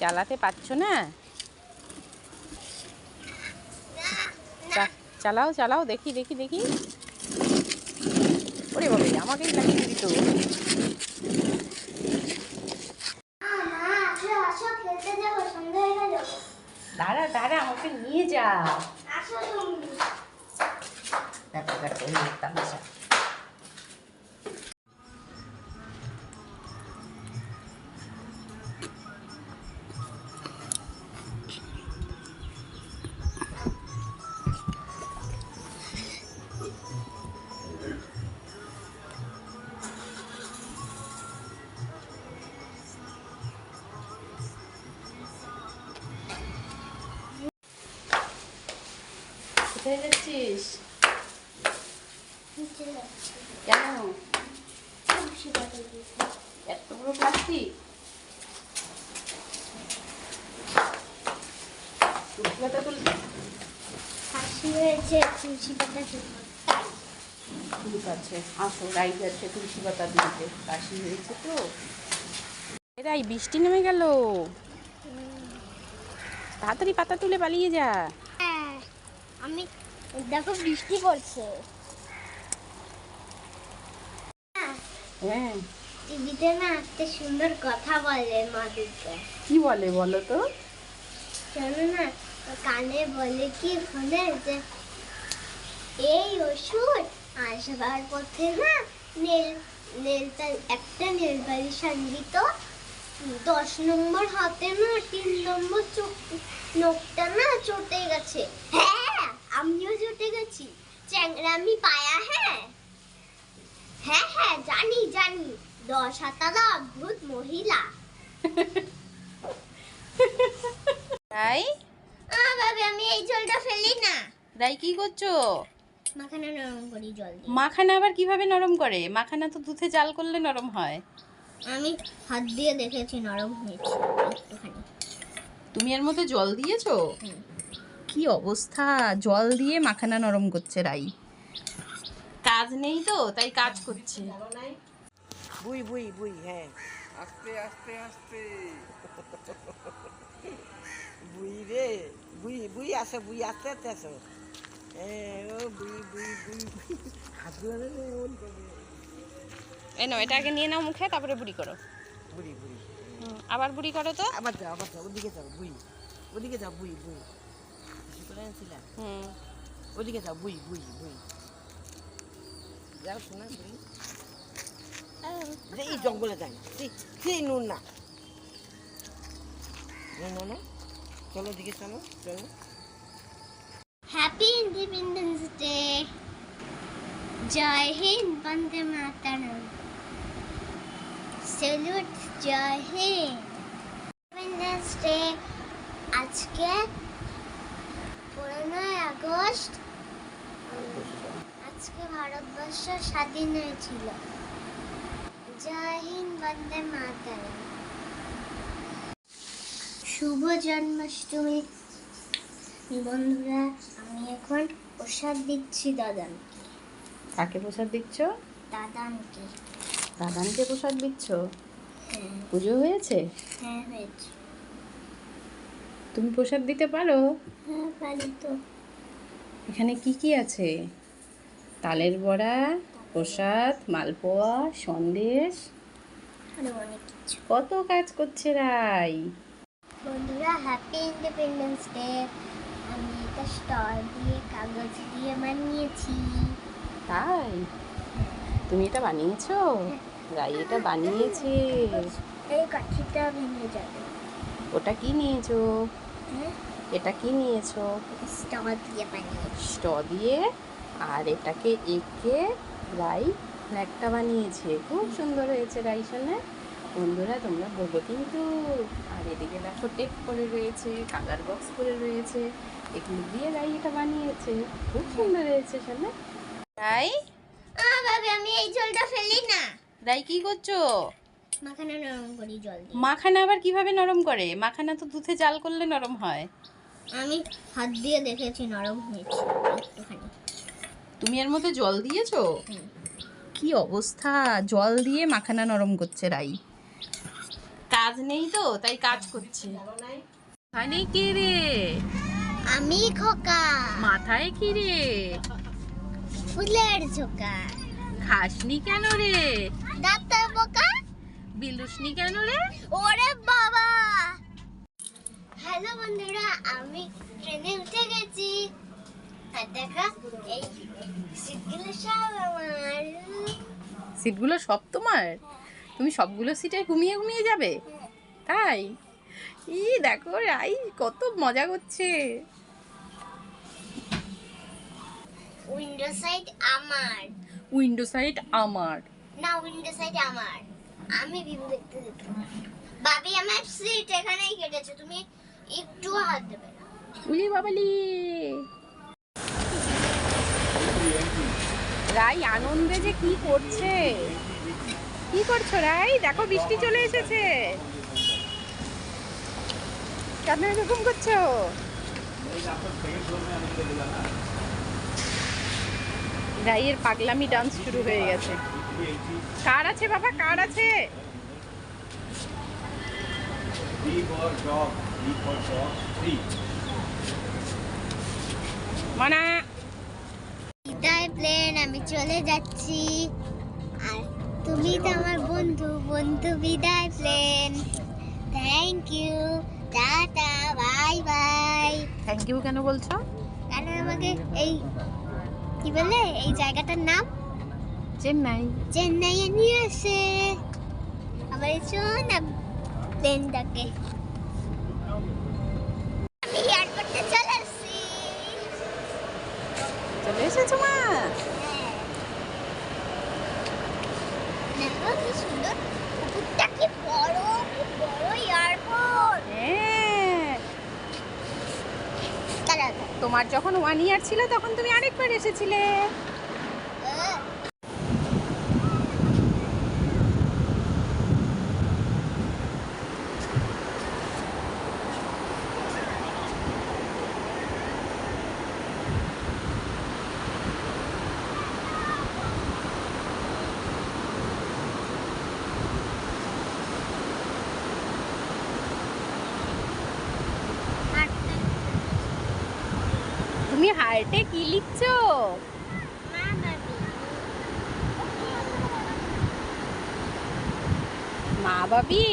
চালাতে পারছ না? চালাও চালাও দেখি দেখি দেখি। ওরে বাবা আমাকেই লাগিয়ে দিত। দাঁড়া দাঁড়া আমাকে নিয়ে যা। আসো তুমি। দেখো দেখো তামাশা যাচ্ছিস কেন এত বড় প্লাস্টিক পাতা তুলবি হাসি হয়েছে তুলসী পাতা তুলবো তাই ঠিক আছে আসো রাই যাচ্ছে তুলসী পাতা তুলতে কাশি হয়েছে তো এরাই বৃষ্টি নেমে গেল তাড়াতাড়ি পাতা তুলে পালিয়ে যা আমি দেখো বৃষ্টি পড়ছে। হ্যাঁ। টিভিতে না সুন্দর কথা বলে মাদিকে কি বলে বলো তো? শোনো না কানে বলে কি ফোনে যে এই ওষুধ আসবার পথে না নেল নেলটা একটা নেল পালিশ আনবি তো? দশ নম্বর হাতে না তিন নম্বর চোখ নখটা না চটে গেছে। হ্যাঁ আমিও চটে গেছি। চ্যাংরামি পায়া হ্যাঁ। হ্যাঁ হ্যাঁ জানি জানি। দশ হাতালা অদ্ভুত মহিলা। রাই? আ বাবা আমি এই জলটা ফেলি না। রাই কি করছ? মাখানা নরম করি জল দিয়ে। মাখানা আবার কীভাবে নরম করে? মাখানা তো দুধে জাল করলে নরম হয়। আমি হাত দিয়ে দেখেছি নরম হয়েছে। একটুখানি। তুমি এর মধ্যে জল দিয়েছ? কি অবস্থা? জল দিয়ে মাখানা নরম করছে রাই। কাজ নেই তো তাই কাজ করছে। বুই বুই বুই হ্যাঁ। আস্তে আস্তে আস্তে। বুই রে বুই বুই আসো বুই আস্তে আস্তে আসো। হ্যাঁ ও বুই বুই বুই বুই। হাত ধরে এই নাও এটা আগে নিয়ে নাও মুখে তারপরে বুড়ি করো। বুড়ি বুড়ি। আবার বুড়ি করো তো। আবার যাও আবার যাও ওদিকে যাও বুই ওদিকে যাও বুই বুই কিছু করে আনছিলা? হুম। ওদিকে যাও বুই বুই বুই যাও শোনা বুই যে এই জঙ্গলে যাই সেই নুন না। না না না চলো ওদিকে চলো চলো। হ্যাপি ইন্ডিপেন্ডেন্স ডে জয় হিন্দ বন্দে মাতরম। স্যালুট জয় ইন্ডিপেন্ডেন্স ডে আজকে পনেরোই আগস্ট। আজকে ভারতবর্ষ স্বাধীন হয়েছিল। জয় হিন্দ বন্দে মাতরম। শুভ জন্মাষ্টমী। বন্ধুরা আমি এখন প্রসাদ দিচ্ছি দাদান কাকে প্রসাদ দিচ্ছ? দাদানকে দাদানকে প্রসাদ দিচ্ছ? হ্যাঁ। পুজো হয়েছে? হ্যাঁ হয়েছে। তুমি প্রসাদ দিতে পারো? হ্যাঁ পারি তো। এখানে কি কি আছে? তালের বড়া প্রসাদ মালপোয়া সন্দেশ। কত কাজ করছে রাই। বন্ধুরা হ্যাপি ইন্ডিপেন্ডেন্স ডে আমি এটা স্টল দিয়ে কাগজ দিয়ে বানিয়েছি। তাই? তুমি এটা বানিয়েছো? রাই এটা বানিয়েছে। এই কাঠিটা ভেঙে যাবে। ওটা কি নিয়েছো? হ্যাঁ? এটা কি নিয়েছো? স্টল দিয়ে বানিয়েছি। স্ট দিয়ে? আর এটাকে এঁকে রাই ফ্ল্যাগটা বানিয়েছে। খুব সুন্দর হয়েছে রাই শোনে। বন্ধুরা তোমরা বলব কিন্তু আর এদিকে দেখো টেপ করে রয়েছে কালার বক্স করে রয়েছে। এগুলো দিয়ে রাই এটা বানিয়েছে। খুব সুন্দর হয়েছে শোনে। রাই আ আমি এই জলটা ফেলি না। রাই কি করছ? মাখানা নরম করি জল দিয়ে। মাখানা আবার কীভাবে নরম করে? মাখানা তো দুধে জাল করলে নরম হয়। আমি হাত দিয়ে দেখেছি নরম হয়েছে একটুখানি। তুমি এর মধ্যে জল দিয়েছ। কি অবস্থা? জল দিয়ে মাখানা নরম করছে রাই। কাজ নেই তো তাই কাজ করছে। মানে কি রে? আমি খোকা। মাথায় কি রে? ফুলের ঝোকা। খাসনি কেন রে? ডাক্তার বোকা? বিলুসনি কেন রে? ওরে বাবা! হ্যালো বন্ধুরা আমি ট্রেনে উঠে গেছি। আর দেখা এই সিটগুলো সব আমার। সিটগুলো সব তোমার? তুমি সবগুলো সিটে ঘুমিয়ে ঘুমিয়ে যাবে? তাই? ই দেখো রাই কত মজা করছে। উইন্ডো সাইড আমার। উইন্ডো সাইড আমার। না উইন্ডো সাইড আমার। আমি ভিউ দেখতে যেতে বাবি আমার সিট এখানেই কেটেছে। তুমি একটু হাত দেবে না। উলি বাবালি। রাই আনন্দে যে কি করছে? কি করছ রাই? দেখো বৃষ্টি চলে এসেছে। কেন এরকম করছ? রাইয়ের পাগলামি ডান্স শুরু হয়ে গেছে। কার আছে বাবা? কার আছে. মানা। বিদায় প্লেন আমি চলে যাচ্ছি। আর তুমি তো আমার বন্ধু বন্ধু বিদায় plane thank you tata bye bye thank you কেন বলছো? কারণ আমাকে এই কি বলে? এই জায়গাটার নাম? চেন্নাই। চেন্নাইয়ে নিয়ে আসে। এই সোনা প্লেনটাকে। আমি এয়ারপোর্টে চলে আসছি। চলে এসেছ মা? হ্যাঁ। দেখো কি সুন্দর। পুকুরটা কি বড় এয়ারপোর্ট হ্যাঁ দাঁড়া তোমার যখন ওয়ান ইয়ার ছিল তখন তুমি আরেকবার এসেছিলে। তুমি হার্টে কি লিখছো? মা বাবি?